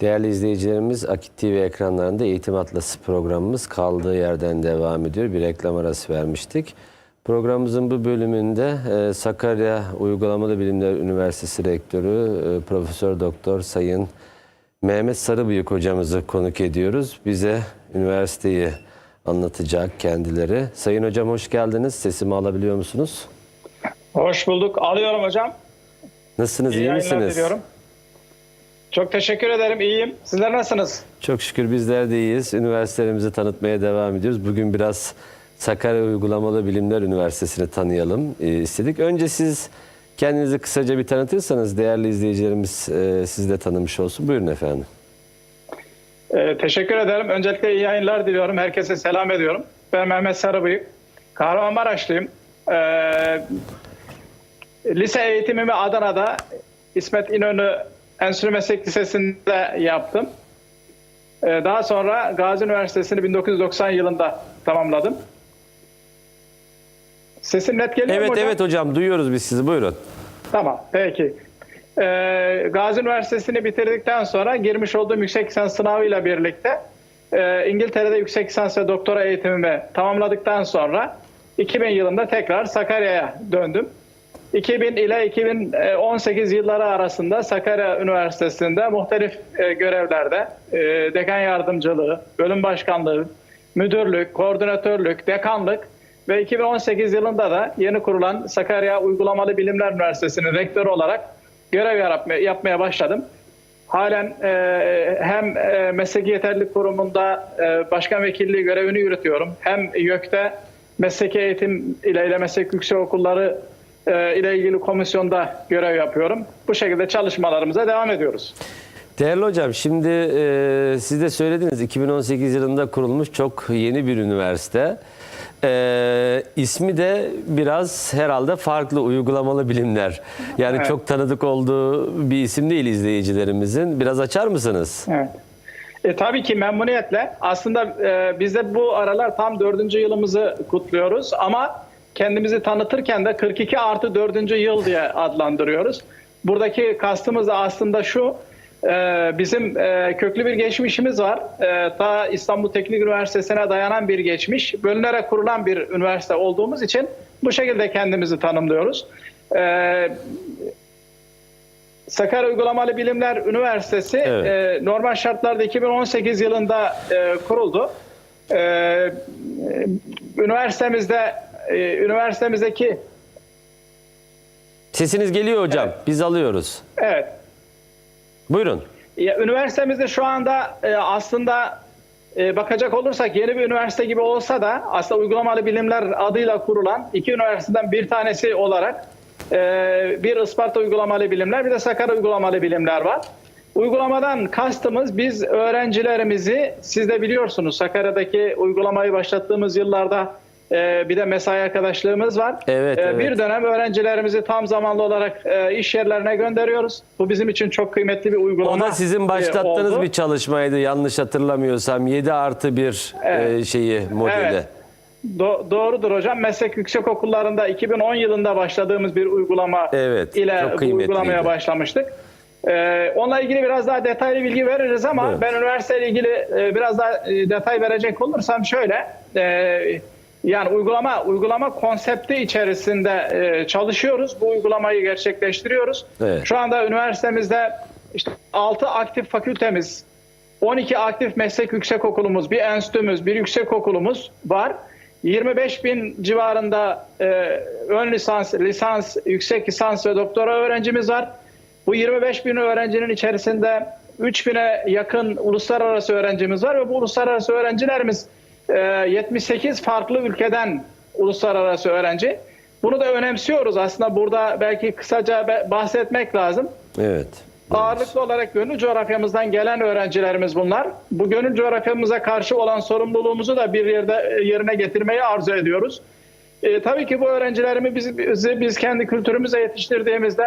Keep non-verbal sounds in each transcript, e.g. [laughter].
Değerli izleyicilerimiz Akit TV ekranlarında Eğitim Atlası programımız kaldığı yerden devam ediyor. Bir reklam arası vermiştik. Programımızın bu bölümünde e, Sakarya Uygulamalı Bilimler Üniversitesi Rektörü e, Profesör Doktor Sayın Mehmet Sarıbıyık hocamızı konuk ediyoruz. Bize üniversiteyi anlatacak kendileri. Sayın hocam hoş geldiniz. Sesimi alabiliyor musunuz? Hoş bulduk. Alıyorum hocam. Nasılsınız? iyi yayınlar misiniz? diliyorum. Çok teşekkür ederim. İyiyim. Sizler nasılsınız? Çok şükür bizler de iyiyiz. Üniversitelerimizi tanıtmaya devam ediyoruz. Bugün biraz Sakarya Uygulamalı Bilimler Üniversitesi'ni tanıyalım e, istedik. Önce siz kendinizi kısaca bir tanıtırsanız değerli izleyicilerimiz e, sizi de tanımış olsun. Buyurun efendim. Ee, teşekkür ederim. Öncelikle iyi yayınlar diliyorum. Herkese selam ediyorum. Ben Mehmet Sarıbıyık. Kahramanmaraşlıyım. Ee, lise eğitimimi Adana'da İsmet İnönü Enstitü Meslek Lisesi'nde yaptım. Ee, daha sonra Gazi Üniversitesi'ni 1990 yılında tamamladım. Sesim net geliyor mu Evet hocam? evet hocam duyuyoruz biz sizi. Buyurun. Tamam, peki. Ee, Gazi Üniversitesi'ni bitirdikten sonra girmiş olduğum yüksek lisans sınavıyla birlikte e, İngiltere'de yüksek lisans ve doktora eğitimimi tamamladıktan sonra 2000 yılında tekrar Sakarya'ya döndüm. 2000 ile 2018 yılları arasında Sakarya Üniversitesi'nde muhtelif e, görevlerde e, dekan yardımcılığı, bölüm başkanlığı, müdürlük, koordinatörlük, dekanlık ve 2018 yılında da yeni kurulan Sakarya Uygulamalı Bilimler Üniversitesi'nin rektörü olarak görev yapmaya, başladım. Halen e, hem e, mesleki yeterlilik kurumunda e, başkan vekilliği görevini yürütüyorum. Hem YÖK'te mesleki eğitim ile ile meslek yüksek okulları e, ile ilgili komisyonda görev yapıyorum. Bu şekilde çalışmalarımıza devam ediyoruz. Değerli hocam şimdi e, siz de söylediniz 2018 yılında kurulmuş çok yeni bir üniversite. E, ismi de biraz herhalde farklı uygulamalı bilimler. Yani Evet. çok tanıdık olduğu bir isim değil izleyicilerimizin. Biraz açar mısınız? Evet. E, tabii ki memnuniyetle. Aslında e, biz de bu aralar tam dördüncü yılımızı kutluyoruz ama kendimizi tanıtırken de 42 artı dördüncü yıl diye adlandırıyoruz. Buradaki kastımız da aslında şu, e, bizim e, köklü bir geçmişimiz var. E, ta İstanbul Teknik Üniversitesi'ne dayanan bir geçmiş, bölünerek kurulan bir üniversite olduğumuz için bu şekilde kendimizi tanımlıyoruz. Sakarya Uygulamalı Bilimler Üniversitesi Evet. normal şartlarda 2018 yılında kuruldu. Üniversitemizde e, üniversitemizdeki Sesiniz geliyor hocam. Biz alıyoruz. evet Buyurun. ya, üniversitemizde şu anda e, aslında e, bakacak olursak yeni bir üniversite gibi olsa da aslında uygulamalı bilimler adıyla kurulan iki üniversiteden bir tanesi olarak e, bir Isparta uygulamalı bilimler bir de Sakarya uygulamalı bilimler var. Uygulamadan kastımız biz öğrencilerimizi siz de biliyorsunuz Sakarya'daki uygulamayı başlattığımız yıllarda e, bir de mesai arkadaşlığımız var. Evet, E, evet. Bir dönem öğrencilerimizi tam zamanlı olarak e, iş yerlerine gönderiyoruz. Bu bizim için çok kıymetli bir uygulama. O da sizin başlattığınız e, oldu. bir çalışmaydı yanlış hatırlamıyorsam. 7 artı bir Evet. e, şeyi modeli. Evet. Do- doğrudur hocam. Meslek yüksek okullarında 2010 yılında başladığımız bir uygulama Evet, ile bu uygulamaya başlamıştık. Ee, onunla ilgili biraz daha detaylı bilgi veririz ama Evet. ben üniversiteyle ilgili e, biraz daha e, detay verecek olursam şöyle e, yani uygulama uygulama konsepti içerisinde e, çalışıyoruz. Bu uygulamayı gerçekleştiriyoruz. Evet. Şu anda üniversitemizde işte 6 aktif fakültemiz, 12 aktif meslek yüksek okulumuz, bir enstitümüz, bir yüksek okulumuz var. 25 bin civarında e, ön lisans, lisans, yüksek lisans ve doktora öğrencimiz var. Bu 25 bin öğrencinin içerisinde 3 bine yakın uluslararası öğrencimiz var ve bu uluslararası öğrencilerimiz 78 farklı ülkeden uluslararası öğrenci. Bunu da önemsiyoruz aslında burada belki kısaca bahsetmek lazım. Evet. Ağırlıklı olarak gönül coğrafyamızdan gelen öğrencilerimiz bunlar. Bu gönül coğrafyamıza karşı olan sorumluluğumuzu da bir yerde yerine getirmeyi arzu ediyoruz. E, tabii ki bu öğrencilerimi biz, bizi biz kendi kültürümüze yetiştirdiğimizde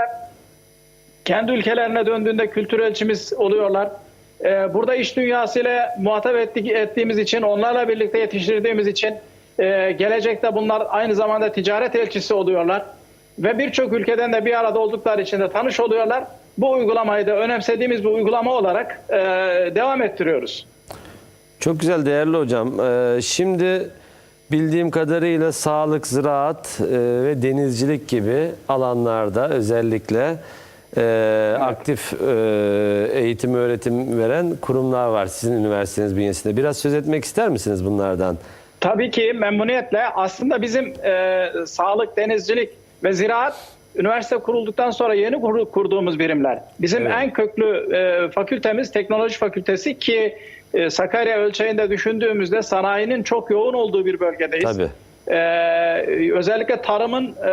kendi ülkelerine döndüğünde kültür elçimiz oluyorlar. E, burada iş dünyasıyla muhatap ettik, ettiğimiz için, onlarla birlikte yetiştirdiğimiz için e, gelecekte bunlar aynı zamanda ticaret elçisi oluyorlar. Ve birçok ülkeden de bir arada oldukları için de tanış oluyorlar. bu uygulamayı da önemsediğimiz bir uygulama olarak e, devam ettiriyoruz. Çok güzel değerli hocam. Ee, şimdi bildiğim kadarıyla sağlık, ziraat e, ve denizcilik gibi alanlarda özellikle e, aktif e, eğitim öğretim veren kurumlar var sizin üniversiteniz bünyesinde. Biraz söz etmek ister misiniz bunlardan? Tabii ki memnuniyetle. Aslında bizim e, sağlık, denizcilik ve ziraat üniversite kurulduktan sonra yeni kur- kurduğumuz birimler. Bizim Evet. en köklü e, fakültemiz teknoloji fakültesi ki e, Sakarya ölçeğinde düşündüğümüzde sanayinin çok yoğun olduğu bir bölgedeyiz. Tabii. Ee, özellikle tarımın e,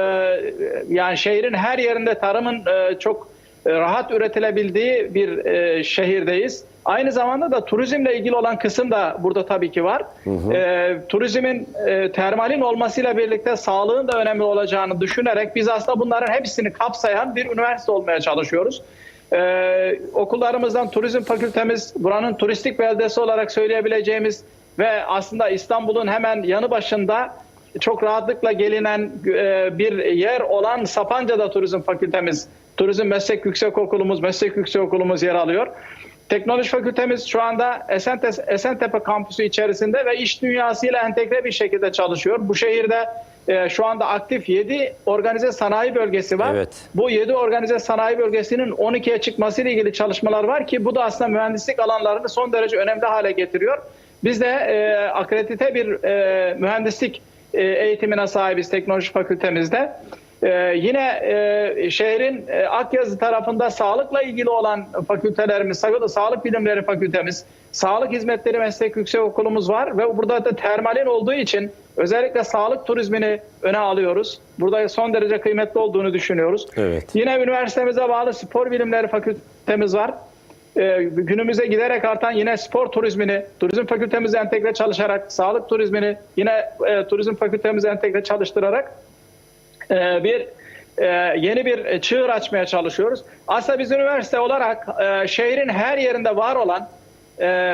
yani şehrin her yerinde tarımın e, çok e, rahat üretilebildiği bir e, şehirdeyiz. Aynı zamanda da turizmle ilgili olan kısım da burada tabii ki var. E, turizmin e, termalin olmasıyla birlikte sağlığın da önemli olacağını düşünerek biz aslında bunların hepsini kapsayan bir üniversite olmaya çalışıyoruz. Ee, okullarımızdan turizm fakültemiz buranın turistik beldesi olarak söyleyebileceğimiz ve aslında İstanbul'un hemen yanı başında çok rahatlıkla gelinen e, bir yer olan Sapanca'da turizm fakültemiz, turizm meslek yüksekokulumuz, meslek yüksekokulumuz yer alıyor. Teknoloji fakültemiz şu anda Esentepe, Esentepe kampüsü içerisinde ve iş dünyasıyla entegre bir şekilde çalışıyor. Bu şehirde e, şu anda aktif 7 organize sanayi bölgesi var. Evet. Bu 7 organize sanayi bölgesinin 12'ye çıkmasıyla ilgili çalışmalar var ki bu da aslında mühendislik alanlarını son derece önemli hale getiriyor. Biz de e, akredite bir e, mühendislik e, eğitimine sahibiz teknoloji fakültemizde. E, yine e, şehrin e, Akyazı tarafında sağlıkla ilgili olan fakültelerimiz, sa- sağlık bilimleri fakültemiz, sağlık hizmetleri meslek yüksekokulumuz var ve burada da termalin olduğu için özellikle sağlık turizmini öne alıyoruz. Burada son derece kıymetli olduğunu düşünüyoruz. Evet. Yine üniversitemize bağlı spor bilimleri fakültemiz var. Ee, günümüze giderek artan yine spor turizmini, turizm fakültemize entegre çalışarak, sağlık turizmini yine e, turizm fakültemize entegre çalıştırarak e, bir e, yeni bir çığır açmaya çalışıyoruz. Aslında biz üniversite olarak şehrin her yerinde var olan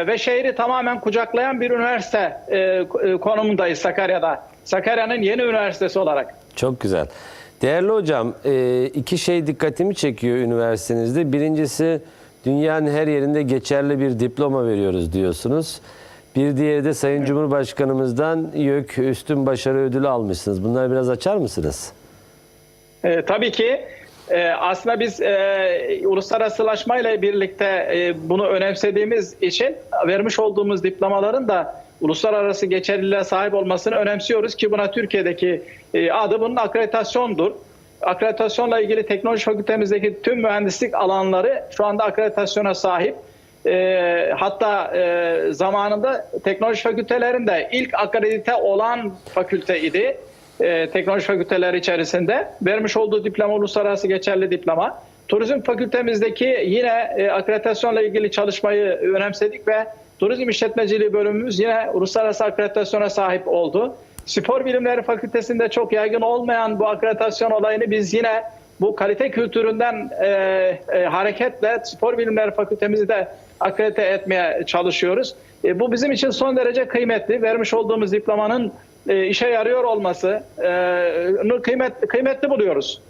ve şehri tamamen kucaklayan bir üniversite konumundayız Sakarya'da. Sakarya'nın yeni üniversitesi olarak. Çok güzel. Değerli hocam, iki şey dikkatimi çekiyor üniversitenizde. Birincisi dünyanın her yerinde geçerli bir diploma veriyoruz diyorsunuz. Bir diğeri de Sayın Cumhurbaşkanımızdan YÖK Üstün Başarı Ödülü almışsınız. Bunları biraz açar mısınız? E, tabii ki e, aslında biz e, uluslararasılaşmayla birlikte e, bunu önemsediğimiz için vermiş olduğumuz diplomaların da uluslararası geçerliliğe sahip olmasını önemsiyoruz ki buna Türkiye'deki e, adı bunun akreditasyondur. Akreditasyonla ilgili teknoloji fakültemizdeki tüm mühendislik alanları şu anda akreditasyona sahip. E, hatta e, zamanında teknoloji fakültelerinde ilk akredite olan fakülte idi e, teknoloji fakülteleri içerisinde vermiş olduğu diploma uluslararası geçerli diploma. Turizm fakültemizdeki yine e, akreditasyonla ilgili çalışmayı önemsedik ve turizm işletmeciliği bölümümüz yine uluslararası akreditasyona sahip oldu. Spor bilimleri fakültesinde çok yaygın olmayan bu akreditasyon olayını biz yine bu kalite kültüründen e, e, hareketle spor bilimleri fakültemizi de akredite etmeye çalışıyoruz. E, bu bizim için son derece kıymetli. Vermiş olduğumuz diplomanın e, işe yarıyor olması e, kıymet, kıymetli buluyoruz.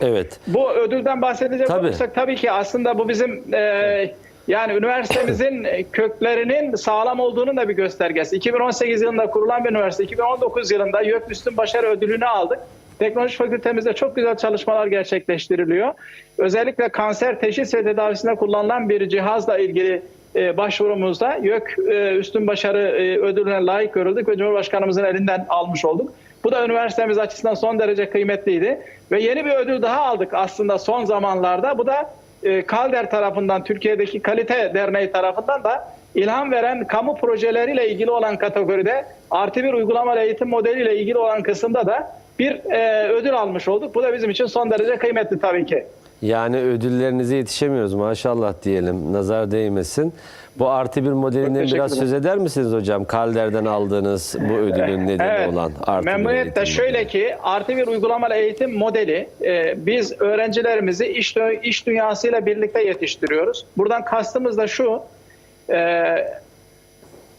Evet. Bu ödülden bahsedecek Tabii. olursak tabii ki aslında bu bizim e, yani üniversitemizin [laughs] köklerinin sağlam olduğunun da bir göstergesi. 2018 yılında kurulan bir üniversite, 2019 yılında YÖK Üstün Başarı Ödülünü aldık. Teknoloji fakültemizde çok güzel çalışmalar gerçekleştiriliyor. Özellikle kanser teşhis ve tedavisinde kullanılan bir cihazla ilgili e, başvurumuzda YÖK e, Üstün Başarı e, Ödülüne layık görüldük ve Cumhurbaşkanımızın elinden almış olduk. Bu da üniversitemiz açısından son derece kıymetliydi. Ve yeni bir ödül daha aldık aslında son zamanlarda. Bu da e, Kalder tarafından, Türkiye'deki Kalite Derneği tarafından da ilham veren kamu projeleriyle ilgili olan kategoride artı bir uygulamalı eğitim modeliyle ilgili olan kısımda da bir e, ödül almış olduk. Bu da bizim için son derece kıymetli tabii ki. Yani ödüllerinize yetişemiyoruz maşallah diyelim. Nazar değmesin. Bu artı bir modelinden biraz söz eder misiniz hocam? Kalder'den aldığınız bu ödülün nedeni Evet. olan artı bir Memnuniyetle eğitim şöyle modeli. ki artı bir uygulamalı eğitim modeli e, biz öğrencilerimizi iş, iş dünyasıyla birlikte yetiştiriyoruz. Buradan kastımız da şu e,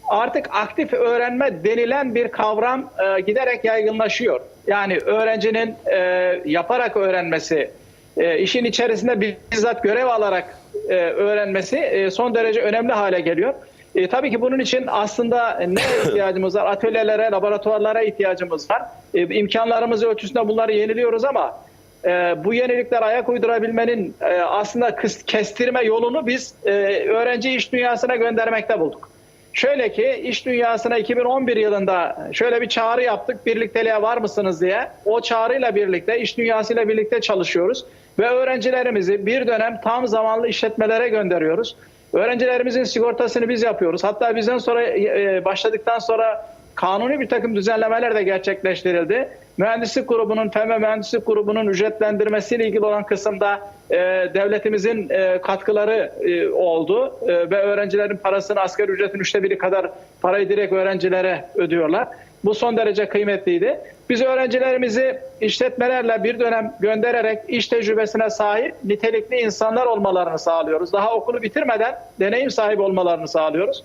artık aktif öğrenme denilen bir kavram e, giderek yaygınlaşıyor. Yani öğrencinin e, yaparak öğrenmesi, e, işin içerisinde bizzat görev alarak e, öğrenmesi e, son derece önemli hale geliyor. E, tabii ki bunun için aslında ne [coughs] ihtiyacımız var? Atölyelere, laboratuvarlara ihtiyacımız var. E, imkanlarımız ölçüsünde bunları yeniliyoruz ama e, bu yenilikler ayak uydurabilmenin e, aslında kıs- kestirme yolunu biz e, öğrenci iş dünyasına göndermekte bulduk. Şöyle ki iş dünyasına 2011 yılında şöyle bir çağrı yaptık. Birlikteliğe var mısınız diye. O çağrıyla birlikte iş dünyasıyla birlikte çalışıyoruz ve öğrencilerimizi bir dönem tam zamanlı işletmelere gönderiyoruz. Öğrencilerimizin sigortasını biz yapıyoruz. Hatta bizden sonra e, başladıktan sonra kanuni bir takım düzenlemeler de gerçekleştirildi. Mühendislik grubunun, FEME mühendislik grubunun ücretlendirmesiyle ilgili olan kısımda e, devletimizin e, katkıları e, oldu E, ve öğrencilerin parasını asgari ücretin üçte biri kadar parayı direkt öğrencilere ödüyorlar. Bu son derece kıymetliydi. Biz öğrencilerimizi işletmelerle bir dönem göndererek iş tecrübesine sahip nitelikli insanlar olmalarını sağlıyoruz. Daha okulu bitirmeden deneyim sahibi olmalarını sağlıyoruz.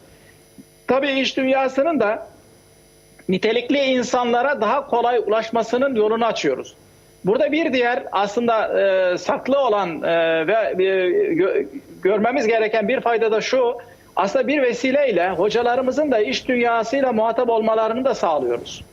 Tabii iş dünyasının da nitelikli insanlara daha kolay ulaşmasının yolunu açıyoruz. Burada bir diğer aslında e, saklı olan e, ve e, gö- görmemiz gereken bir fayda da şu. Aslında bir vesileyle hocalarımızın da iş dünyasıyla muhatap olmalarını da sağlıyoruz.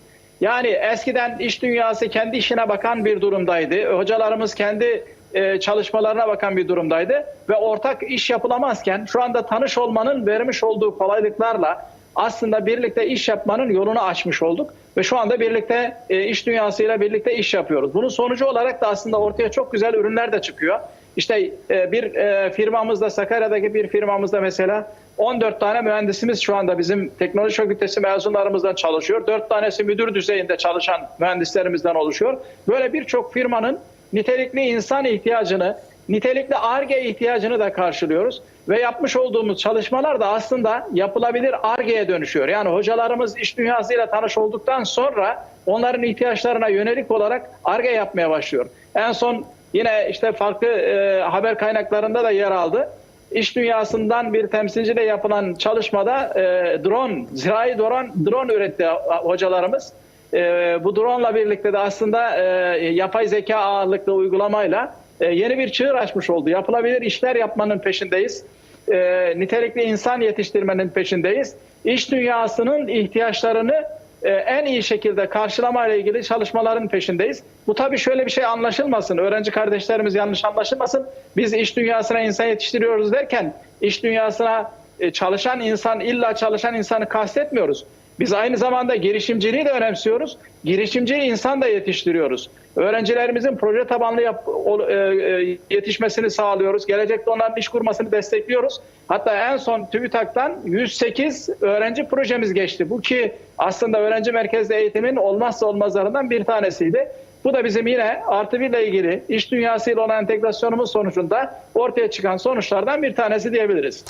Yani eskiden iş dünyası kendi işine bakan bir durumdaydı. Hocalarımız kendi e, çalışmalarına bakan bir durumdaydı ve ortak iş yapılamazken şu anda tanış olmanın vermiş olduğu kolaylıklarla aslında birlikte iş yapmanın yolunu açmış olduk ve şu anda birlikte e, iş dünyasıyla birlikte iş yapıyoruz. Bunun sonucu olarak da aslında ortaya çok güzel ürünler de çıkıyor. İşte e, bir firmamızda Sakarya'daki bir firmamızda mesela 14 tane mühendisimiz şu anda bizim teknoloji fakültesi mezunlarımızdan çalışıyor. 4 tanesi müdür düzeyinde çalışan mühendislerimizden oluşuyor. Böyle birçok firmanın nitelikli insan ihtiyacını, nitelikli ARGE ihtiyacını da karşılıyoruz. Ve yapmış olduğumuz çalışmalar da aslında yapılabilir ARGE'ye dönüşüyor. Yani hocalarımız iş dünyasıyla tanış olduktan sonra onların ihtiyaçlarına yönelik olarak ARGE yapmaya başlıyor. En son yine işte farklı e, haber kaynaklarında da yer aldı. İş dünyasından bir temsilciyle yapılan çalışmada e, drone, zirai drone, drone üretti hocalarımız. E, bu drone ile birlikte de aslında e, yapay zeka ağırlıklı uygulamayla e, yeni bir çığır açmış oldu. Yapılabilir işler yapmanın peşindeyiz. E, nitelikli insan yetiştirmenin peşindeyiz. İş dünyasının ihtiyaçlarını en iyi şekilde karşılamayla ilgili çalışmaların peşindeyiz. Bu tabii şöyle bir şey anlaşılmasın. Öğrenci kardeşlerimiz yanlış anlaşılmasın. Biz iş dünyasına insan yetiştiriyoruz derken iş dünyasına e, çalışan insan illa çalışan insanı kastetmiyoruz. Biz aynı zamanda girişimciliği de önemsiyoruz. Girişimci insan da yetiştiriyoruz. Öğrencilerimizin proje tabanlı yap, ol- e, e, yetişmesini sağlıyoruz. Gelecekte onların iş kurmasını destekliyoruz. Hatta en son TÜBİTAK'tan 108 öğrenci projemiz geçti. Bu ki aslında öğrenci merkezli eğitimin olmazsa olmazlarından bir tanesiydi. Bu da bizim yine artı birle ilgili iş dünyasıyla olan entegrasyonumuz sonucunda ortaya çıkan sonuçlardan bir tanesi diyebiliriz.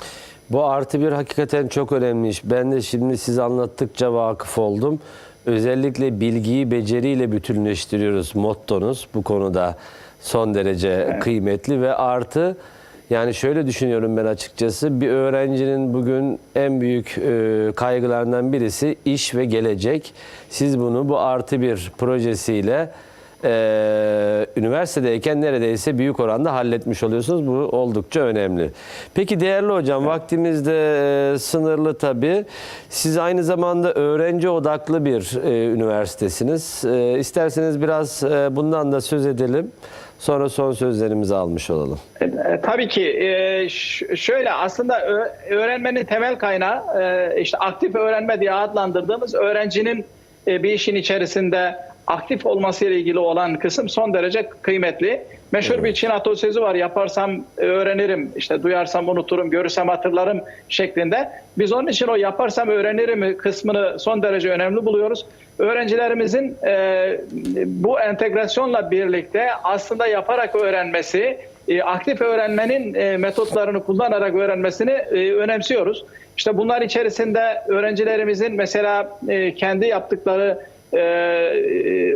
Bu artı bir hakikaten çok önemli iş. Ben de şimdi siz anlattıkça vakıf oldum. Özellikle bilgiyi beceriyle bütünleştiriyoruz mottonuz. Bu konuda son derece kıymetli ve artı. Yani şöyle düşünüyorum ben açıkçası. Bir öğrencinin bugün en büyük e, kaygılarından birisi iş ve gelecek. Siz bunu bu artı bir projesiyle e, üniversitedeyken neredeyse büyük oranda halletmiş oluyorsunuz. Bu oldukça önemli. Peki değerli hocam vaktimiz de e, sınırlı tabii. Siz aynı zamanda öğrenci odaklı bir e, üniversitesiniz. E, isterseniz biraz e, bundan da söz edelim. Sonra son sözlerimizi almış olalım. E, Tabii ki e, şöyle aslında öğrenmenin temel kaynağı e, işte aktif öğrenme diye adlandırdığımız öğrencinin e, bir işin içerisinde aktif olması ile ilgili olan kısım son derece kıymetli. Meşhur bir Çin atasözü var yaparsam öğrenirim işte duyarsam unuturum görürsem hatırlarım şeklinde. Biz onun için o yaparsam öğrenirim kısmını son derece önemli buluyoruz. Öğrencilerimizin e, bu entegrasyonla birlikte aslında yaparak öğrenmesi, e, aktif öğrenmenin e, metotlarını kullanarak öğrenmesini e, önemsiyoruz. İşte bunlar içerisinde öğrencilerimizin mesela e, kendi yaptıkları e,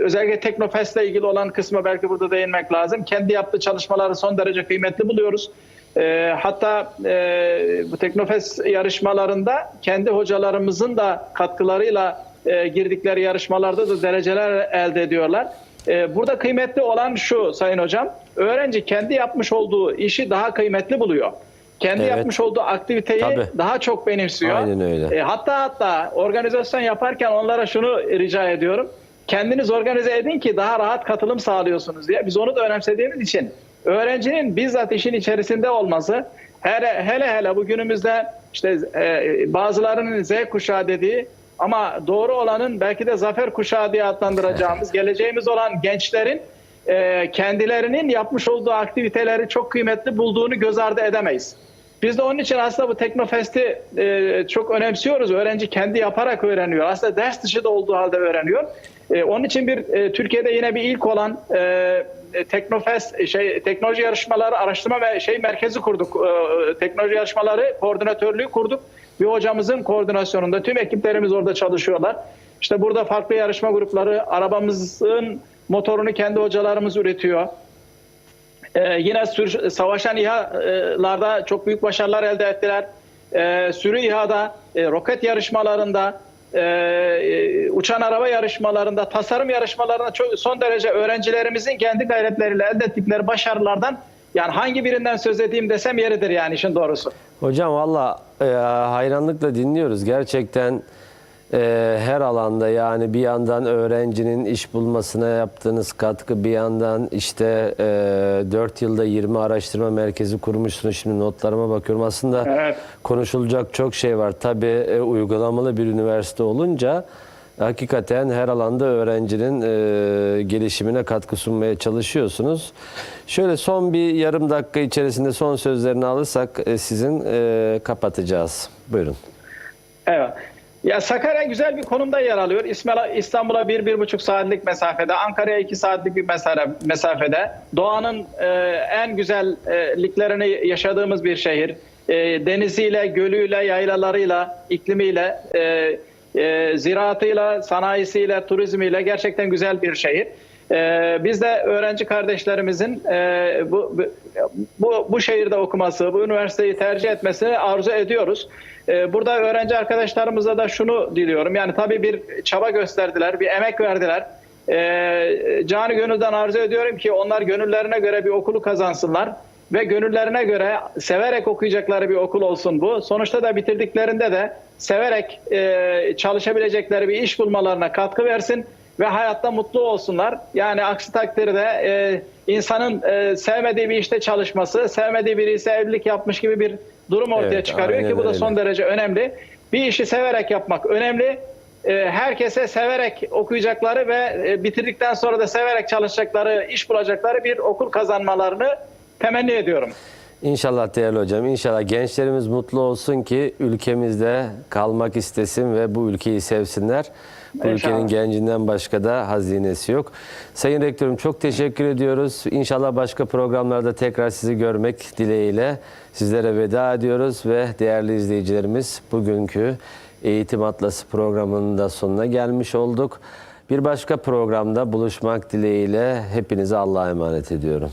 özellikle Teknofest'le ilgili olan kısma belki burada değinmek lazım. Kendi yaptığı çalışmaları son derece kıymetli buluyoruz. E, hatta e, bu Teknofest yarışmalarında kendi hocalarımızın da katkılarıyla e, girdikleri yarışmalarda da dereceler elde ediyorlar. E, burada kıymetli olan şu Sayın Hocam, öğrenci kendi yapmış olduğu işi daha kıymetli buluyor. Kendi Evet. yapmış olduğu aktiviteyi Tabii. daha çok benimsiyor. Aynen öyle. E, hatta hatta organizasyon yaparken onlara şunu rica ediyorum. Kendiniz organize edin ki daha rahat katılım sağlıyorsunuz diye. Biz onu da önemsediğimiz için öğrencinin bizzat işin içerisinde olması hele hele, hele bugünümüzde işte e, bazılarının Z kuşağı dediği ama doğru olanın belki de zafer kuşağı diye adlandıracağımız [laughs] geleceğimiz olan gençlerin e, kendilerinin yapmış olduğu aktiviteleri çok kıymetli bulduğunu göz ardı edemeyiz. Biz de onun için aslında bu Teknofest'i e, çok önemsiyoruz. Öğrenci kendi yaparak öğreniyor. Aslında ders dışı da olduğu halde öğreniyor. E, onun için bir e, Türkiye'de yine bir ilk olan e, e, Teknofest e, şey teknoloji yarışmaları araştırma ve şey merkezi kurduk. E, teknoloji yarışmaları koordinatörlüğü kurduk. Bir hocamızın koordinasyonunda tüm ekiplerimiz orada çalışıyorlar. İşte burada farklı yarışma grupları arabamızın motorunu kendi hocalarımız üretiyor. Ee, yine sür, savaşan İHA'larda çok büyük başarılar elde ettiler. Ee, sürü İHA'da, e, roket yarışmalarında, e, e, uçan araba yarışmalarında, tasarım yarışmalarında çok, son derece öğrencilerimizin kendi gayretleriyle elde ettikleri başarılardan yani hangi birinden söz edeyim desem yeridir yani işin doğrusu. Hocam valla e, hayranlıkla dinliyoruz. Gerçekten e, her alanda yani bir yandan öğrencinin iş bulmasına yaptığınız katkı bir yandan işte e, 4 yılda 20 araştırma merkezi kurmuşsunuz. Şimdi notlarıma bakıyorum. Aslında Evet. konuşulacak çok şey var. Tabii e, uygulamalı bir üniversite olunca hakikaten her alanda öğrencinin e, gelişimine katkı sunmaya çalışıyorsunuz. Şöyle son bir yarım dakika içerisinde son sözlerini alırsak e, sizin e, kapatacağız. Buyurun. Evet. Ya Sakarya güzel bir konumda yer alıyor. İstanbul'a bir, bir buçuk saatlik mesafede, Ankara'ya iki saatlik bir mesafe- mesafede. Doğanın e, en güzelliklerini yaşadığımız bir şehir. E, deniziyle, gölüyle, yaylalarıyla, iklimiyle, e, e, ziraatıyla, sanayisiyle, turizmiyle gerçekten güzel bir şehir. E, biz de öğrenci kardeşlerimizin e, bu, bu bu şehirde okuması, bu üniversiteyi tercih etmesini arzu ediyoruz. E, burada öğrenci arkadaşlarımıza da şunu diliyorum. Yani tabii bir çaba gösterdiler, bir emek verdiler. E, canı gönülden arzu ediyorum ki onlar gönüllerine göre bir okulu kazansınlar ve gönüllerine göre severek okuyacakları bir okul olsun bu. Sonuçta da bitirdiklerinde de severek e, çalışabilecekleri bir iş bulmalarına katkı versin ve hayatta mutlu olsunlar. Yani aksi takdirde e, insanın e, sevmediği bir işte çalışması, sevmediği biri ise evlilik yapmış gibi bir durum ortaya Evet, çıkarıyor ki bu da öyle. son derece önemli. Bir işi severek yapmak önemli. E, herkese severek okuyacakları ve e, bitirdikten sonra da severek çalışacakları, iş bulacakları bir okul kazanmalarını temenni ediyorum. İnşallah değerli hocam, inşallah gençlerimiz mutlu olsun ki ülkemizde kalmak istesin ve bu ülkeyi sevsinler. Bu İnşallah. ülkenin gencinden başka da hazinesi yok. Sayın Rektörüm çok teşekkür ediyoruz. İnşallah başka programlarda tekrar sizi görmek dileğiyle sizlere veda ediyoruz ve değerli izleyicilerimiz bugünkü Eğitim Atlası programının da sonuna gelmiş olduk. Bir başka programda buluşmak dileğiyle hepinize Allah'a emanet ediyorum.